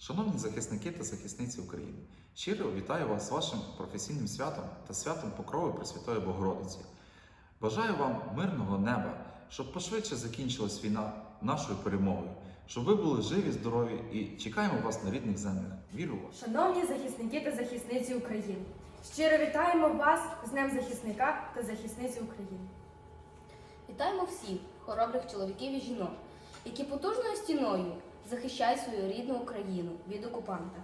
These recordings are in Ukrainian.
Шановні захисники та захисниці України, щиро вітаю вас з вашим професійним святом та святом Покрови Пресвятої Богородиці. Бажаю вам мирного неба, щоб пошвидше закінчилась війна нашою перемогою, щоб ви були живі, здорові і чекаємо вас на рідних землях. Вірю в вас! Шановні захисники та захисниці України, щиро вітаємо вас з Днем захисника та захисниці України. Вітаємо всіх хоробрих чоловіків і жінок, які потужною стіною захищають свою рідну Україну від окупанта.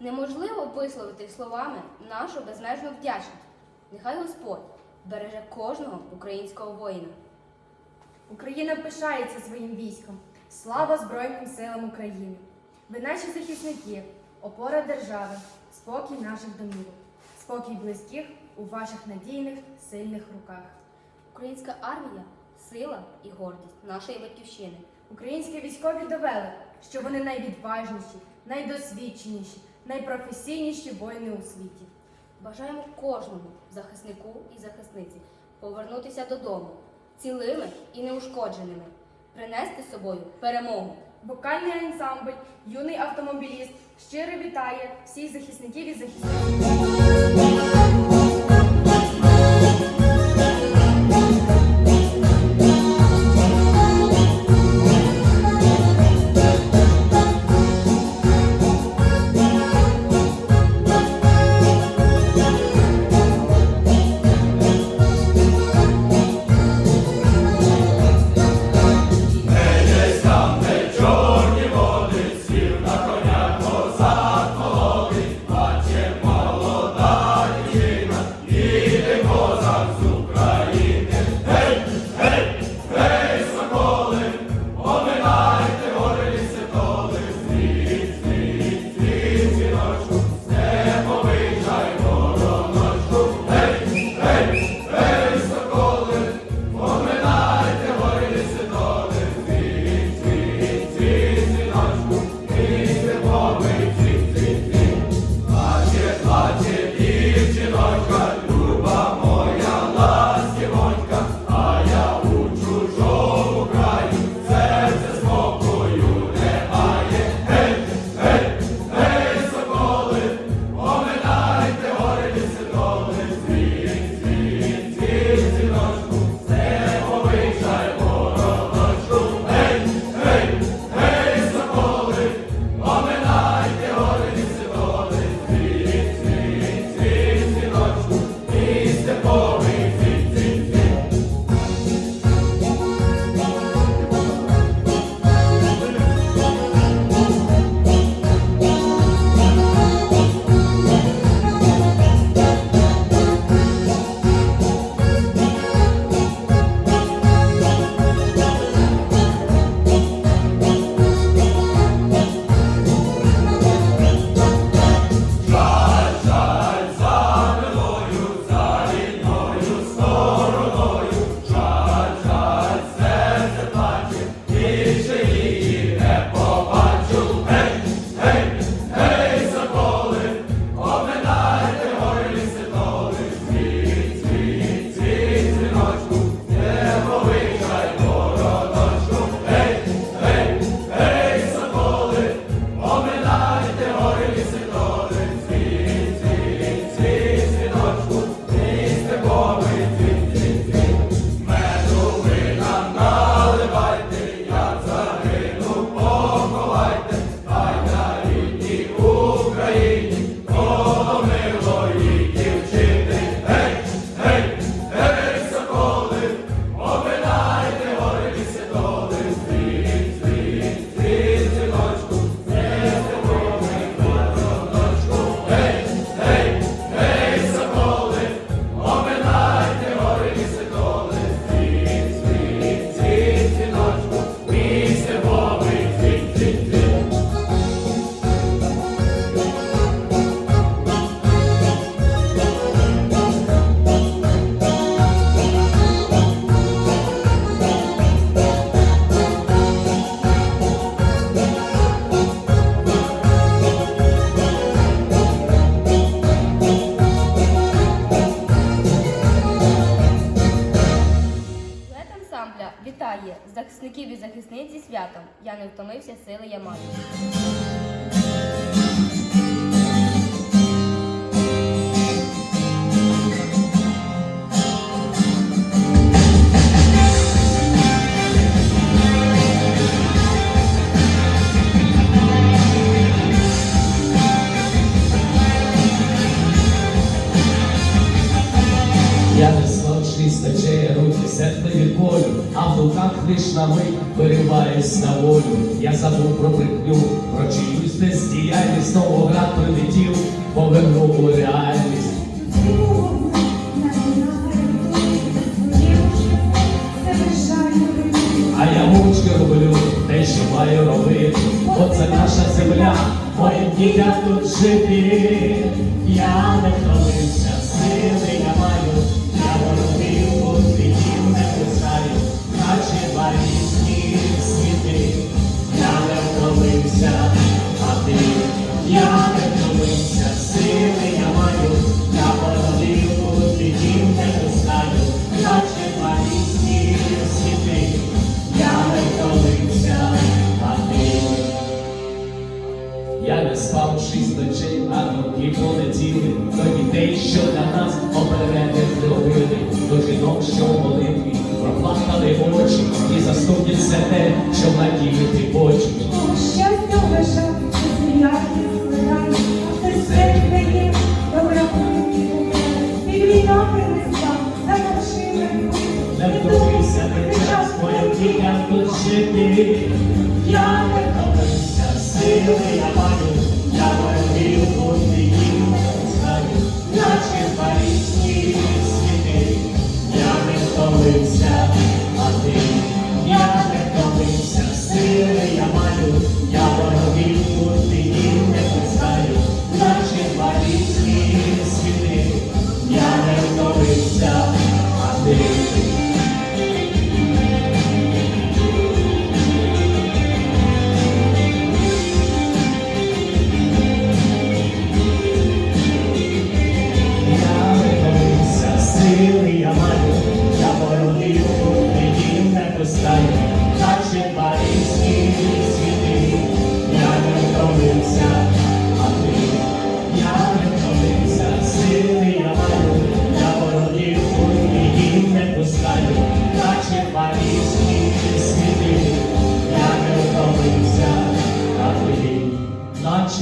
Неможливо висловити словами нашу безмежну вдячність. Нехай Господь береже кожного українського воїна. Україна пишається своїм військом. Слава Збройним силам України! Ви наші захисники, опора держави, спокій наших домівок, спокій близьких у ваших надійних, сильних руках. Українська армія сила і гордість нашої батьківщини. Українські військові довели, що вони найвідважніші, найдосвідченіші, найпрофесійніші воїни у світі. Бажаємо кожному захиснику і захисниці повернутися додому цілими і неушкодженими, принести з собою перемогу. Вокальний ансамбль Юний автомобіліст щиро вітає всіх захисників і захисниць. Не втомився, сили я маю. Думках лиш на мить вириваюсь на волю. Я забув про брехню, про чиюсь бездіяльність, Новоград прилетів, повернув у реальність. А я мовчки роблю те, що маю робити, це наша земля, моїм дітям тут жити. Я не втомився, сили не спав шість ночей, а ноги полетіли. До дітей, що для нас обереги зробили, до жінок, що в молитві проплакали очі, і заступиться те, що надії ти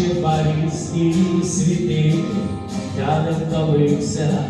наче різні світи. Я не втомився,